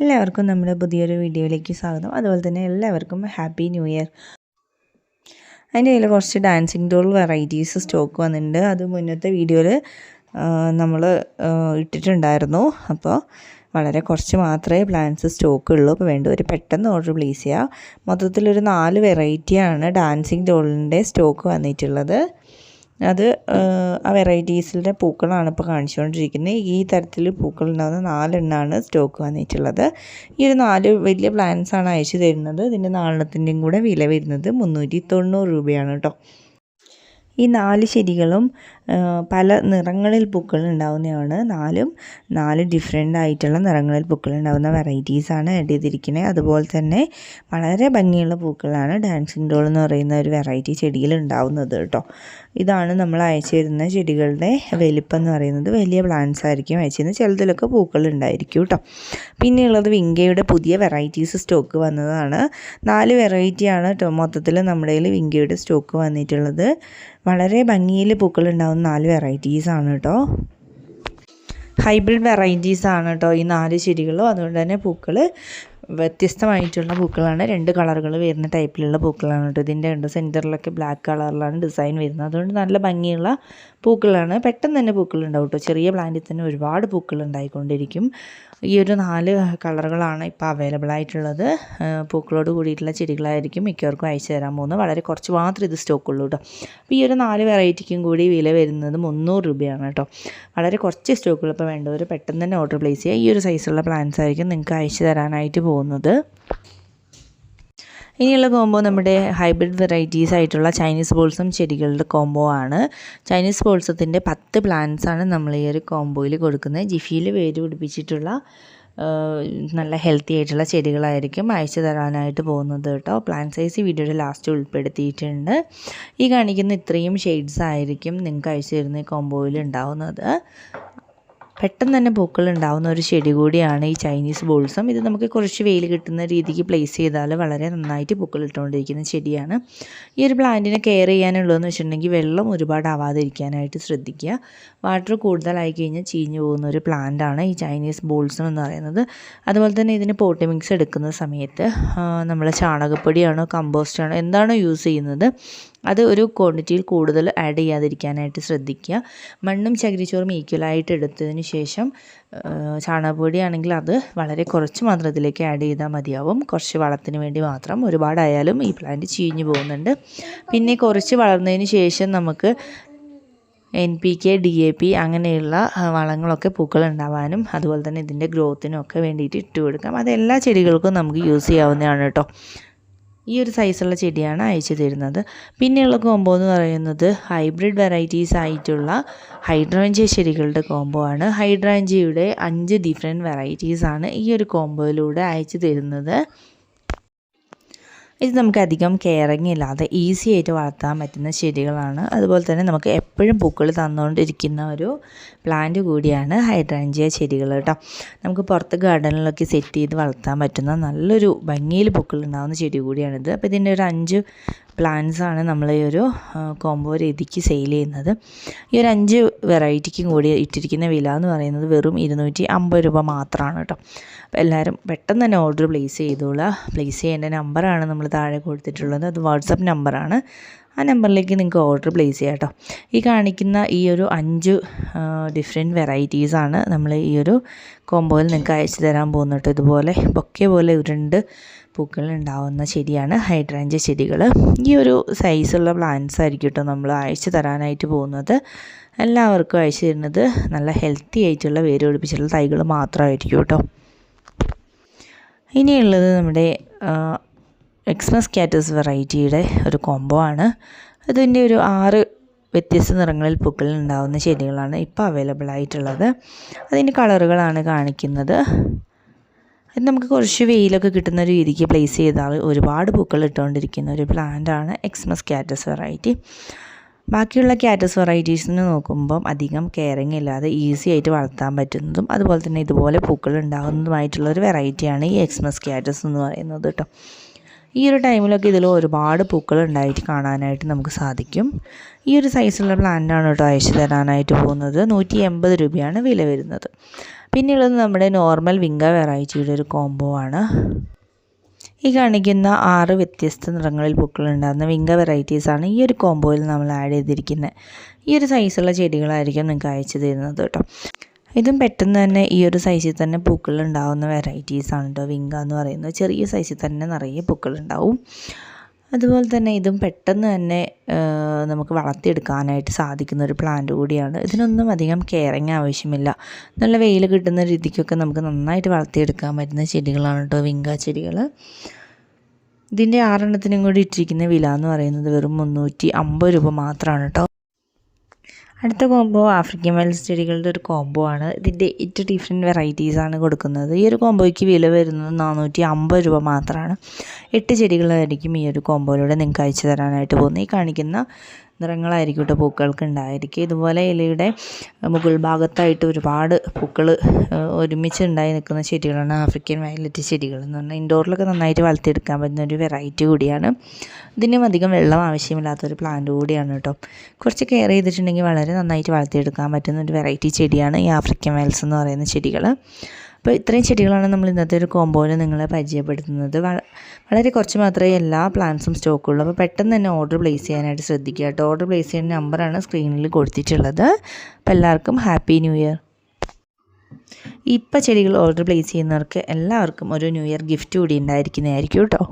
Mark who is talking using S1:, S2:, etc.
S1: എല്ലാവർക്കും നമ്മുടെ പുതിയൊരു വീഡിയോയിലേക്ക് സ്വാഗതം. അതുപോലെ തന്നെ എല്ലാവർക്കും ഹാപ്പി ന്യൂ ഇയർ അതിന്റെ കയ്യിൽ കുറച്ച് ഡാൻസിങ് ടോൾ വെറൈറ്റീസ് സ്റ്റോക്ക് വന്നിട്ടുണ്ട്. അത് മുന്നത്തെ വീഡിയോയിൽ നമ്മൾ ഇട്ടിട്ടുണ്ടായിരുന്നു. അപ്പോൾ വളരെ കുറച്ച് മാത്രമേ പ്ലാൻസ് സ്റ്റോക്ക് ഉള്ളൂ. അപ്പോൾ വേണ്ട ഒരു പെട്ടെന്ന് ഓർഡർ പ്ലേസ് ചെയ്യുക. മൊത്തത്തിലൊരു നാല് വെറൈറ്റിയാണ് ഡാൻസിങ് ഡോളിന്റെ സ്റ്റോക്ക് വന്നിട്ടുള്ളത്. അത് ആ വെറൈറ്റീസിലെ പൂക്കളാണ് ഇപ്പോൾ കാണിച്ചുകൊണ്ടിരിക്കുന്നത്. ഈ തരത്തിൽ പൂക്കൾ ഉണ്ടാകുന്ന നാലെണ്ണമാണ് സ്റ്റോക്ക് വന്നിട്ടുള്ളത്. ഈ ഒരു നാല് വലിയ പ്ലാന്റ്സാണ് അയച്ചു തരുന്നത്. ഇതിന്റെ നാലെണ്ണത്തിന്റെയും കൂടെ വില വരുന്നത് മുന്നൂറ്റി തൊണ്ണൂറ് രൂപയാണ് കേട്ടോ. ഈ നാല് ചെടികളും പല നിറങ്ങളിൽ പൂക്കൾ ഉണ്ടാവുന്നതാണ് നാലും നാല് ഡിഫറെന്റ് ആയിട്ടുള്ള നിറങ്ങളിൽ പൂക്കൾ ഉണ്ടാവുന്ന വെറൈറ്റീസാണ് ആഡ് ചെയ്തിരിക്കുന്നത്. അതുപോലെ തന്നെ വളരെ ഭംഗിയുള്ള പൂക്കളാണ് ഡാൻസിങ് ഡോൾ എന്ന് പറയുന്ന ഒരു വെറൈറ്റി ചെടിയിൽ ഉണ്ടാവുന്നത് കേട്ടോ. ഇതാണ് നമ്മൾ അയച്ചു തരുന്ന ചെടികളുടെ വലിപ്പം എന്ന് പറയുന്നത്. വലിയ പ്ലാന്റ്സ് ആയിരിക്കും അയച്ചിരുന്നത് ചിലതിലൊക്കെ പൂക്കൾ ഉണ്ടായിരിക്കും കേട്ടോ. പിന്നെയുള്ളത് വിങ്കയുടെ പുതിയ വെറൈറ്റീസ് സ്റ്റോക്ക് വന്നതാണ്. നാല് വെറൈറ്റിയാണ് കേട്ടോ മൊത്തത്തിൽ നമ്മുടെ വിങ്കയുടെ സ്റ്റോക്ക് വന്നിട്ടുള്ളത്. വളരെ ഭംഗിയിൽ പൂക്കൾ ഉണ്ടാകുന്ന നാല് വെറൈറ്റീസ് ആണ് കേട്ടോ. ഹൈബ്രിഡ് വെറൈറ്റീസ് ആണ് കേട്ടോ ഈ നാല് ചെടികളും. അതുകൊണ്ട് തന്നെ പൂക്കൾ വ്യത്യസ്തമായിട്ടുള്ള പൂക്കളാണ്. രണ്ട് കളറുകൾ വരുന്ന ടൈപ്പിലുള്ള പൂക്കളാണ് കേട്ടോ. ഇതിന്റെ രണ്ട് സെന്ററിലൊക്കെ ബ്ലാക്ക് കളറിലാണ് ഡിസൈൻ വരുന്നത്. അതുകൊണ്ട് നല്ല ഭംഗിയുള്ള പൂക്കളാണ്. പെട്ടെന്ന് തന്നെ പൂക്കൾ ഉണ്ടാവും കേട്ടോ ചെറിയ പ്ലാന്റിൽ തന്നെ ഒരുപാട് പൂക്കൾ ഉണ്ടായിക്കൊണ്ടിരിക്കും. ഈ ഒരു നാല് കളറുകളാണ് ഇപ്പോൾ അവൈലബിൾ ആയിട്ടുള്ളത്. പൂക്കളോട് കൂടിയിട്ടുള്ള ചെടികളായിരിക്കും മിക്കവർക്കും അയച്ചു തരാൻ പോകുന്നത്. വളരെ കുറച്ച് മാത്രമേ ഇത് സ്റ്റോക്കുള്ളൂ കേട്ടോ അപ്പോൾ ഈ ഒരു നാല് വെറൈറ്റിക്കും കൂടി വില വരുന്നത് മുന്നൂറ് രൂപയാണ് കേട്ടോ വളരെ കുറച്ച് സ്റ്റോക്കുകൾ ഇപ്പോൾ വേണ്ടവർ പെട്ടെന്ന് തന്നെ ഓർഡർ പ്ലേസ് ചെയ്യുക. ഈ ഒരു സൈസുള്ള പ്ലാന്റ്സ് ആയിരിക്കും നിങ്ങൾക്ക് അയച്ചു തരാനായിട്ട് പോകുന്നത്. ഇനിയുള്ള കോംബോ നമ്മുടെ ഹൈബ്രിഡ് വെറൈറ്റീസ് ആയിട്ടുള്ള ചൈനീസ് ബോൾസും ചെടികളുടെ കോംബോ ആണ്. ചൈനീസ് ബോൾസത്തിന്റെ പത്ത് പ്ലാന്റ്സ് ആണ് നമ്മൾ ഈ ഒരു കോംബോയിൽ കൊടുക്കുന്നത്. ജിഫിയിൽ വേര് പിടിപ്പിച്ചിട്ടുള്ള നല്ല ഹെൽത്തി ആയിട്ടുള്ള ചെടികളായിരിക്കും അയച്ചു തരാനായിട്ട് പോകുന്നത് കേട്ടോ. പ്ലാൻ സൈസ് വീഡിയോയുടെ ലാസ്റ്റ് ഉൾപ്പെടുത്തിയിട്ടുണ്ട്. ഈ കാണിക്കുന്ന ഇത്രയും ഷെയ്ഡ്സ് ആയിരിക്കും നിങ്ങൾക്ക് അയച്ചു തരുന്ന കോംബോയിൽ ഉണ്ടാവുന്നത്. പെട്ടെന്ന് തന്നെ പൂക്കൾ ഉണ്ടാവുന്ന ഒരു ചെടി കൂടിയാണ് ഈ ചൈനീസ് ബോൾസം. ഇത് നമുക്ക് കുറച്ച് വെയിൽ കിട്ടുന്ന രീതിക്ക് പ്ലേസ് ചെയ്താൽ വളരെ നന്നായിട്ട് പൂക്കൾ ഇട്ടുകൊണ്ടിരിക്കുന്ന ചെടിയാണ്. ഈ ഒരു പ്ലാന്റിനെ കെയർ ചെയ്യാനുള്ളതെന്ന് വെച്ചിട്ടുണ്ടെങ്കിൽ വെള്ളം ഒരുപാട് ആവാതിരിക്കാനായിട്ട് ശ്രദ്ധിക്കുക. വാട്ടർ കൂടുതലായി കഴിഞ്ഞാൽ ചീഞ്ഞു പോകുന്ന ഒരു പ്ലാന്റാണ് ഈ ചൈനീസ് ബോൾസം എന്ന് പറയുന്നത്. അതുപോലെ തന്നെ ഇതിന് പോട്ടി മിക്സ് എടുക്കുന്ന സമയത്ത് നമ്മൾ ചാണകപ്പൊടിയാണോ കമ്പോസ്റ്റാണോ എന്താണോ യൂസ് ചെയ്യുന്നത് അത് ഒരു ക്വാണ്ടിറ്റിയിൽ കൂടുതൽ ആഡ് ചെയ്യാതിരിക്കാനായിട്ട് ശ്രദ്ധിക്കുക. മണ്ണും ചകിരിച്ചോറും ഈക്വലായിട്ട് എടുത്തതിന് ശേഷം ചാണകപ്പൊടി ആണെങ്കിൽ അത് വളരെ കുറച്ച് മാത്രം ഇതിലേക്ക് ആഡ് ചെയ്താൽ മതിയാവും. കുറച്ച് വളത്തിന് വേണ്ടി മാത്രം. ഒരുപാടായാലും ഈ പ്ലാന്റ് ചീഞ്ഞു പോകുന്നുണ്ട്. പിന്നെ കുറച്ച് വളർന്നതിന് ശേഷം നമുക്ക് N P K D A P അങ്ങനെയുള്ള വളങ്ങളൊക്കെ പൂക്കൾ ഉണ്ടാവാനും അതുപോലെ തന്നെ ഇതിന്റെ ഗ്രോത്തിനും ഒക്കെ വേണ്ടിയിട്ട് ഇട്ട് കൊടുക്കാം. അതെല്ലാ ചെടികൾക്കും നമുക്ക് യൂസ് ചെയ്യാവുന്നതാണ് കേട്ടോ. ഈ ഒരു സൈസുള്ള ചെടിയാണ് അയച്ചു തരുന്നത്. പിന്നെയുള്ള കോംബോ എന്ന് പറയുന്നത് ഹൈബ്രിഡ് വെറൈറ്റീസ് ആയിട്ടുള്ള ഹൈഡ്രാഞ്ചിയ ചെടികളുടെ കോംബോ ആണ്. ഹൈഡ്രാഞ്ചിയുടെ അഞ്ച് ഡിഫറെന്റ് വെറൈറ്റീസാണ് ഈ ഒരു കോംബോയിലൂടെ അയച്ചു തരുന്നത്. ഇത് നമുക്ക് അധികം കെയറിങ് ഇല്ലാതെ ഈസി ആയിട്ട് വളർത്താൻ പറ്റുന്ന ചെടികളാണ്. അതുപോലെ തന്നെ നമുക്ക് എപ്പോഴും പൂക്കൾ തന്നുകൊണ്ടിരിക്കുന്ന ഒരു പ്ലാന്റ് കൂടിയാണ് ഹൈഡ്രാഞ്ചിയ ചെടികൾ കേട്ടോ. നമുക്ക് പുറത്ത് ഗാർഡനിലൊക്കെ സെറ്റ് ചെയ്ത് വളർത്താൻ പറ്റുന്ന നല്ലൊരു ഭംഗിയിൽ പൂക്കൾ ഉണ്ടാകുന്ന ചെടി കൂടിയാണിത്. അപ്പോൾ ഇതിന്റെ ഒരു അഞ്ച് പ്ലാന്റ്സ് ആണ് നമ്മൾ ഈ ഒരു കോംബോ രീതിക്ക് സെയിൽ ചെയ്യുന്നത്. ഈ ഒരു അഞ്ച് വെറൈറ്റിക്കും കൂടി ഇട്ടിരിക്കുന്ന വില എന്ന് പറയുന്നത് വെറും ഇരുന്നൂറ്റി അമ്പത് രൂപ മാത്രമാണ് കേട്ടോ. അപ്പോൾ എല്ലാവരും പെട്ടെന്ന് തന്നെ ഓർഡർ പ്ലേസ് ചെയ്തോളുക പ്ലേസ് ചെയ്യേണ്ട നമ്പറാണ് നമ്മൾ താഴെ കൊടുത്തിട്ടുള്ളത്. അത് വാട്സപ്പ് നമ്പറാണ് ആ നമ്പറിലേക്ക് നിങ്ങൾക്ക് ഓർഡർ പ്ലേസ് ചെയ്യാം കേട്ടോ ഈ കാണിക്കുന്ന ഈ ഒരു അഞ്ച് ഡിഫറെന്റ് വെറൈറ്റീസാണ് നമ്മൾ ഈ ഒരു കോംബോയിൽ നിങ്ങൾക്ക് അയച്ചു തരാൻ പോകുന്നത് ഇതുപോലെ ബൊക്കെ പോലെ ഉരുണ്ട് പൂക്കൾ ഉണ്ടാവുന്ന ചെടിയാണ് ഹൈഡ്രാഞ്ച ചെടികൾ ഈ ഒരു സൈസുള്ള പ്ലാന്റ്സ് ആയിരിക്കും കേട്ടോ നമ്മൾ അയച്ചു തരാനായിട്ട് പോകുന്നത്. എല്ലാവർക്കും അയച്ചു തരുന്നത് നല്ല ഹെൽത്തി ആയിട്ടുള്ള വേര് പിടിപ്പിച്ചിട്ടുള്ള തൈകൾ മാത്രമായിരിക്കും കേട്ടോ ഇനിയുള്ളത് നമ്മുടെ എക്സ്മസ് കാറ്റസ് വെറൈറ്റിയുടെ ഒരു കോംബോ ആണ്. അതിന്റെ ഒരു ആറ് വ്യത്യസ്ത നിറങ്ങളിൽ പൂക്കൾ ഉണ്ടാകുന്ന ചെടികളാണ് ഇപ്പോൾ അവൈലബിൾ ആയിട്ടുള്ളത്. അതിന്റെ കളറുകളാണ് കാണിക്കുന്നത്. അത് നമുക്ക് കുറച്ച് വെയിലൊക്കെ കിട്ടുന്ന രീതിക്ക് പ്ലേസ് ചെയ്താൽ ഒരുപാട് പൂക്കൾ ഇട്ടുകൊണ്ടിരിക്കുന്ന ഒരു പ്ലാന്റാണ് എക്സ്മസ് കാറ്റസ് വെറൈറ്റി ബാക്കിയുള്ള കാറ്റസ് വെറൈറ്റീസിന് നോക്കുമ്പം അധികം കെയറിങ് ഇല്ലാതെ ഈസി ആയിട്ട് വളർത്താൻ പറ്റുന്നതും അതുപോലെ തന്നെ ഇതുപോലെ പൂക്കൾ ഉണ്ടാകുന്നതുമായിട്ടുള്ള ഒരു വെറൈറ്റിയാണ് ഈ എക്സ്മസ് കാറ്റസ് എന്ന് പറയുന്നത് കേട്ടോ. ഈ ഒരു ടൈമിലൊക്കെ ഇതിൽ ഒരുപാട് പൂക്കൾ ഉണ്ടായിട്ട് കാണാനായിട്ട് നമുക്ക് സാധിക്കും. ഈ ഒരു സൈസുള്ള പ്ലാന്റാണ് കേട്ടോ അയച്ചു തരാനായിട്ട് പോകുന്നത്. നൂറ്റി എൺപത് രൂപയാണ് വില വരുന്നത്. പിന്നെയുള്ളത് നമ്മുടെ നോർമൽ വിങ്ക വെറൈറ്റിയുടെ ഒരു കോംബോ ആണ്. ഈ കാണിക്കുന്ന ആറ് വ്യത്യസ്ത നിറങ്ങളിൽ പൂക്കളുണ്ടാകുന്ന വിങ്ക വെറൈറ്റീസാണ് ഈ ഒരു കോംബോയിൽ നമ്മൾ ആഡ് ചെയ്തിരിക്കുന്നത് ഈ ഒരു സൈസുള്ള ചെടികളായിരിക്കും നിങ്ങൾക്ക് അയച്ചു തരുന്നത് കേട്ടോ. ഇതും പെട്ടെന്ന് തന്നെ ഈ ഒരു സൈസിൽ തന്നെ പൂക്കൾ ഉണ്ടാകുന്ന ആണ് കേട്ടോ വിങ്ക എന്ന് പറയുന്നത്. ചെറിയ സൈസിൽ തന്നെ നിറയെ പൂക്കളുണ്ടാവും. അതുപോലെ തന്നെ ഇതും പെട്ടെന്ന് തന്നെ നമുക്ക് വളർത്തിയെടുക്കാനായിട്ട് സാധിക്കുന്ന ഒരു പ്ലാന്റ് കൂടിയാണ്. ഇതിനൊന്നും അധികം കെയറിങ് ആവശ്യമില്ല. നല്ല വെയിൽ കിട്ടുന്ന രീതിക്കൊക്കെ നമുക്ക് നന്നായിട്ട് വളർത്തിയെടുക്കാൻ പറ്റുന്ന ചെടികളാണ് കേട്ടോ വിങ്ക ചെടികൾ. ഇതിന്റെ ആറെണ്ണത്തിനും കൂടി ഇട്ടിരിക്കുന്ന വില എന്ന് പറയുന്നത് വെറും മുന്നൂറ്റി അമ്പത് രൂപ മാത്രമാണ് കേട്ടോ. അടുത്ത കോംബോ ആഫ്രിക്കൻ വൈൽഡ് ചെടികളുടെ ഒരു കോംബോ ആണ്. ഇതിന്റെ എട്ട് ഡിഫറെന്റ് വെറൈറ്റീസ് ആണ് കൊടുക്കുന്നത്. ഈ ഒരു കോംബോയ്ക്ക് വില വരുന്നത് നാനൂറ്റി അമ്പത് രൂപ മാത്രമാണ്. എട്ട് ചെടികളായിരിക്കും ഈ ഒരു കോംബോയിലൂടെ നിങ്ങൾക്ക് അയച്ചു തരാനായിട്ട് പോകുന്നത്. ഈ കാണിക്കുന്ന നിറങ്ങളായിരിക്കും കേട്ടോ പൂക്കൾക്ക് ഉണ്ടായിരിക്കുക. ഇതുപോലെ ഇലയുടെ മുകൾ ഭാഗത്തായിട്ട് ഒരുപാട് പൂക്കൾ ഒരുമിച്ച് ഉണ്ടായി നിൽക്കുന്ന ചെടികളാണ് ആഫ്രിക്കൻ വയലറ്റ് ചെടികൾ എന്ന് പറഞ്ഞാൽ ഇൻഡോറിലൊക്കെ നന്നായിട്ട് വളർത്തിയെടുക്കാൻ പറ്റുന്ന ഒരു വെറൈറ്റി കൂടിയാണ്. ഇതിനും അധികം വെള്ളം ആവശ്യമില്ലാത്തൊരു പ്ലാന്റ് കൂടിയാണ് കേട്ടോ. കുറച്ച് കെയർ ചെയ്തിട്ടുണ്ടെങ്കിൽ വളരെ നന്നായിട്ട് വളർത്തിയെടുക്കാൻ പറ്റുന്ന ഒരു വെറൈറ്റി ചെടിയാണ് ഈ ആഫ്രിക്കൻ വയൽസ് എന്ന് പറയുന്ന ചെടികൾ. അപ്പോൾ ഇത്രയും ചെടികളാണ് നമ്മൾ ഇന്നത്തെ ഒരു കോമ്പോയിൽ നിങ്ങളെ പരിചയപ്പെടുത്തുന്നത്. വളരെ കുറച്ച് മാത്രമേ എല്ലാ പ്ലാന്റ്സും സ്റ്റോക്കുള്ളൂ. അപ്പോൾ പെട്ടെന്ന് തന്നെ ഓർഡർ പ്ലേസ് ചെയ്യാനായിട്ട് ശ്രദ്ധിക്കുക കേട്ടോ. ഓർഡർ പ്ലേസ് ചെയ്യുന്ന നമ്പറാണ് സ്ക്രീനിൽ കൊടുത്തിട്ടുള്ളത്. അപ്പോൾ എല്ലാവർക്കും ഹാപ്പി ന്യൂ ഇയർ. ഇപ്പം ചെടികൾ ഓർഡർ പ്ലേസ് ചെയ്യുന്നവർക്ക് എല്ലാവർക്കും ഒരു ന്യൂ ഇയർ ഗിഫ്റ്റ് കൂടി ഉണ്ടായിരിക്കുന്നതായിരിക്കും കേട്ടോ.